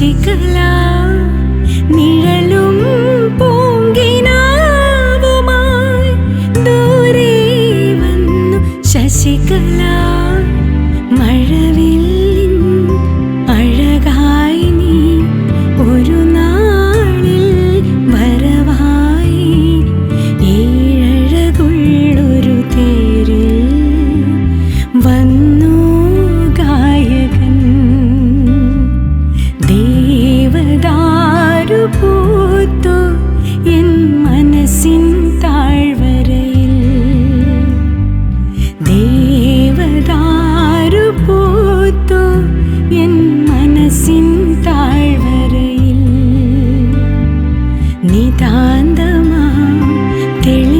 ശശികലാ നിഴലും പൂങ്കിനാവുമായി ദൂരെ വന്നു ശശികലാ മഴവില്ലിൻ தேவதாரு பூத்தோ என் மனசின் தாழ்வரையில் நிதாந்தமா தெளி